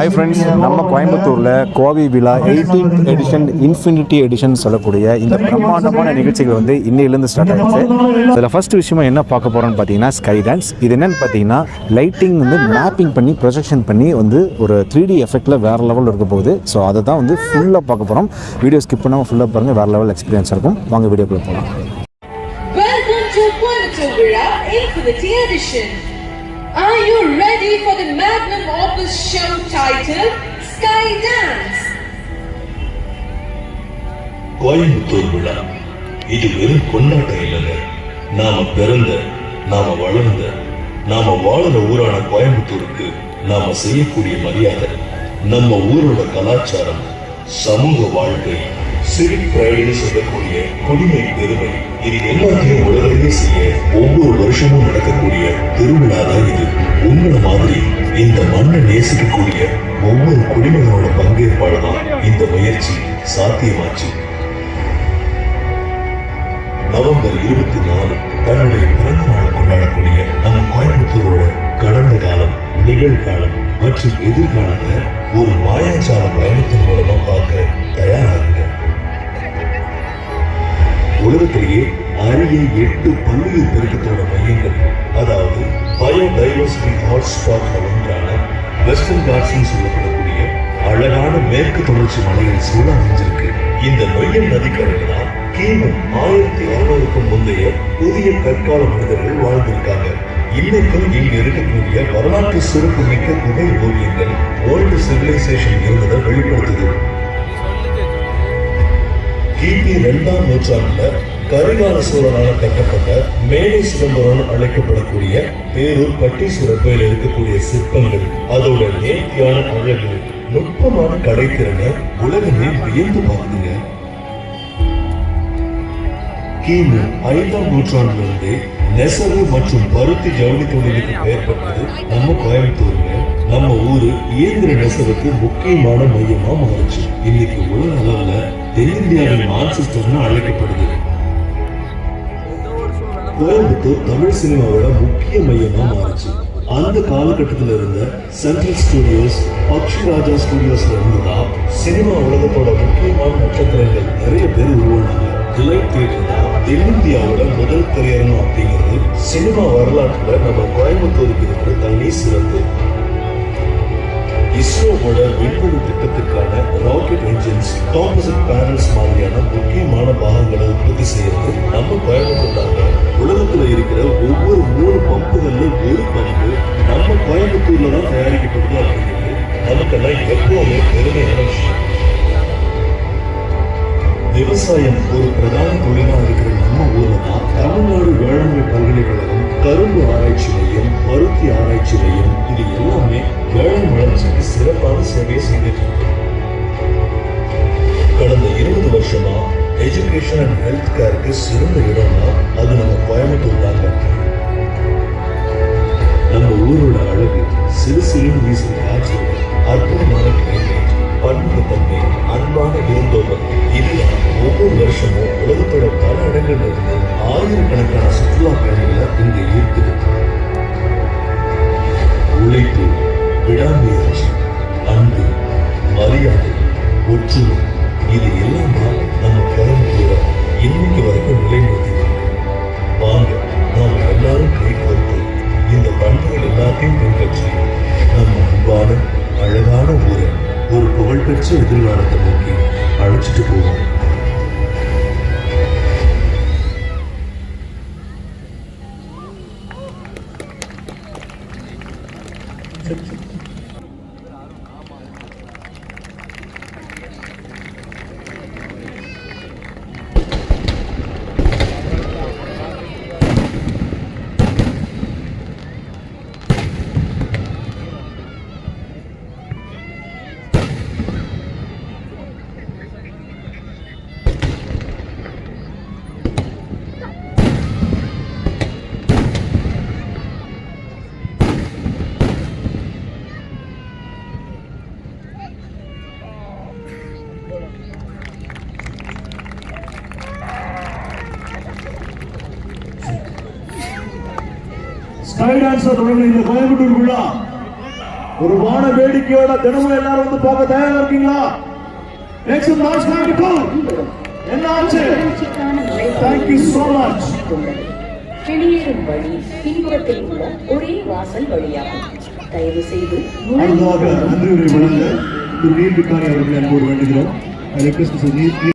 Hi friends நம்ம கோயம்புத்தூரில் கோவை விழா எயிட்டீன் எடிஷன் இன்ஃபினிட்டி எடிஷன் சொல்லக்கூடிய இந்த பிரம்மாண்டமான நிகழ்ச்சிகள் வந்து இன்னையிலேருந்து ஸ்டார்ட் ஆகிடுச்சு இதில் ஃபர்ஸ்ட் விஷயமா என்ன பார்க்க போகிறோம்னு பார்த்தீங்கன்னா ஸ்கை டான்ஸ் இது என்னென்னு பார்த்தீங்கன்னா லைட்டிங் வந்து மேப்பிங் பண்ணி ப்ரொஜெக்ஷன் பண்ணி வந்து ஒரு த்ரீ டி எஃபெக்டில் வேறு லெவலில் இருக்க போகுது. ஸோ அதை தான் வந்து ஃபுல்லாக பார்க்க போகிறோம் வீடியோ ஸ்கிப் பண்ணாமல் ஃபுல்லாக பாருங்கள் வேறு லெவல் எக்ஸ்பீரியன்ஸ் இருக்கும். வாங்க வீடியோக்குள்ளே போகலாம் Welcome to Coimbatore Villa Infinity Edition. Are you ready for the magnum opus show titled Sky Dance? Coimbatore விழா இது வெறும் கொண்டாட்டம் இல்லைங்க நாம பிறந்த நாம வளர்ந்த நாம வாழற ஊரான கோயம்புத்தூருக்கு நாம செய்யக்கூடிய மரியாதை நம்ம ஊரோட கலாச்சாரம் சமூக வாழ்க்கை சிரிப்பிராயின்னு சொல்லக்கூடிய குடிமை பெருமை. இது எல்லாத்தையும் உலகத்தையே செய்ய ஒவ்வொரு வருஷமும் நடக்கக்கூடிய திருவிழா தான் இது. உங்களை மாதிரி இந்த மண்ணை நேசிக்கக்கூடிய ஒவ்வொரு குடிமகனோட பங்கேற்பாடு தான் இந்த முயற்சி சாத்தியமாச்சு. நவம்பர் இருபத்தி நாலு தன்னுடைய பிறந்த நாள் கொண்டாடக்கூடிய நம்ம கோயம்புத்தூரோட கடந்த காலம் நிகழ்காலம் மற்றும் எதிர்காலத்தை ஒரு மாயாச்சாரம் உலகத்திலேயே அரிய எட்டு பல்லுயிர் பெருக்கத்தோட மையங்கள். அதாவது பயோடைவர்சிட்டி ஹாட்ஸ்பாட் ஒன்றான வெஸ்டர்ன் காட்ஸ்னு சொல்லப்படக்கூடிய அழகான மேற்கு தொடர்ச்சி மலையில் சூழ அமைஞ்சிருக்கு. இந்த நொய்யல் நதிக்கரையில தான் கிமு ஆயிரத்தி அறுநூறுக்கும் முந்தைய புதிய கற்கால மனிதர்கள் வாழ்ந்திருக்காங்க. இன்னைக்கும் இங்கு இருக்கக்கூடிய வரலாற்று சிறப்பு மிக்க குகை ஓவியங்கள் ஓல்டு சிவிலைசேஷன் இருந்ததை வெளிப்படுத்துது. கிபி இரண்டாம் நூற்றாண்டுல கரிகால சோழனால் கட்டப்பட்ட மேலை சிதம்பரம் அழைக்கப்படக்கூடிய பேரூர் பட்டீஸ்வரர் கோயில் இருக்கக்கூடிய சிற்பங்கள். அதோட நேர்த்தியான அழகு நுட்பமான கடைத்திறனை உலகமே வியந்து பார்த்துங்க கிமு ஐந்தாம் நூற்றாண்டிலிருந்து நெசவு மற்றும் பருத்தி ஜவுளி தொழிலுக்கு பெயர் பெற்றது நம்ம கோயம்புத்தூருங்க நம்ம ஊரு இயந்திர நெசவுக்கு முக்கியமான மையமா மாறுச்சு. இன்னைக்கு உலக அளவுல தென்னிந்தியாவின் மான்செஸ்டர்னு அழைக்கப்படுது கோயம்புத்தூர் தமிழ் சினிமாவோட முக்கிய மையமா மாறுச்சு. அந்த காலகட்டத்தில் இருந்த சென்ட்ரல் ஸ்டுடியோஸ் பக்ஷி ராஜா ஸ்டுடியோஸ்ல இருந்து தான் சினிமா உலகத்தோட முக்கியமான நட்சத்திரங்கள் நிறைய பேர் உருவானாங்க. டிலைட் தியேட்டர் தான் தென்னிந்தியாவோட முதல் திரையரங்கம் அப்படிங்கிறது சினிமா வரலாற்றுல நம்ம கோயம்புத்தூருக்கு இருக்கிற தனி சிறப்பு. இஸ்ரோவோட விண்வெளி திட்டத்துக்கான ராக்கெட் என்ஜின்ஸ் காம்போசிட் பேனல்ஸ் மாதிரியான முக்கியமான பாகங்களை உற்பத்தி செய்யறது நம்ம கோயம்புத்தூர்ல தாங்க உலகத்துல இருக்கிற ஒவ்வொரு மூணு பம்புகள்ல ஒரு பம்பு நம்ம கோயம்புத்தூர்ல தான் தயாரிக்கப்படுது அப்படிங்கிறது நமக்கெல்லாம் எப்பவுமே பெருமையான விஷயம்? விவசாயம் ஒரு பிரதான தொழிலா இருக்கிற நம்ம ஊர்ல தான் தமிழ்நாடு வேளாண்மை பல்கலைக்கழகம் கரும்பு ஆராய்ச்சியிலையும் பருத்தி ஆராய்ச்சியிலையும் இது எல்லாமே வேளாண் வளர்ச்சிக்கு சிறப்பான சேவையை செய்துட்டு இருக்கு கடந்த இருபது வருஷமா எஜுகேஷன் அண்ட் ஹெல்த் கேருக்கு சிறந்த இடம்னா அது நம்ம கோயம்புத்தூர் தாங்க நம்ம ஊரோட அழகு சிறு சிறு வீசும் காற்று அற்புதமான கிளைமேட் பன்முகத்தன்மை ஒரு புகழ்பெற்ற எதிர்காலத்தை நோக்கி அழைச்சிட்டு போவோம் ஸ்கை இந்த கோயம்புத்தூர் விழா. ஒரு வான வேடிக்கையோட தினமும் எல்லாரும் வந்து பார்க்க தயாரா இருக்கீங்களா? நெக்ஸ்ட் லாஸ்ட் என்ன ஆச்சு? தேங்க்யூ so மச் வெளியேறும் வழி பின்புறத்தில் உள்ள ஒரே வாசல் வழியாகும். தயவு செய்து அடுத்ததாக நன்றி வழங்க. நீர் விகாரி அவர்களை அன்போடு வேண்டுகிறோம்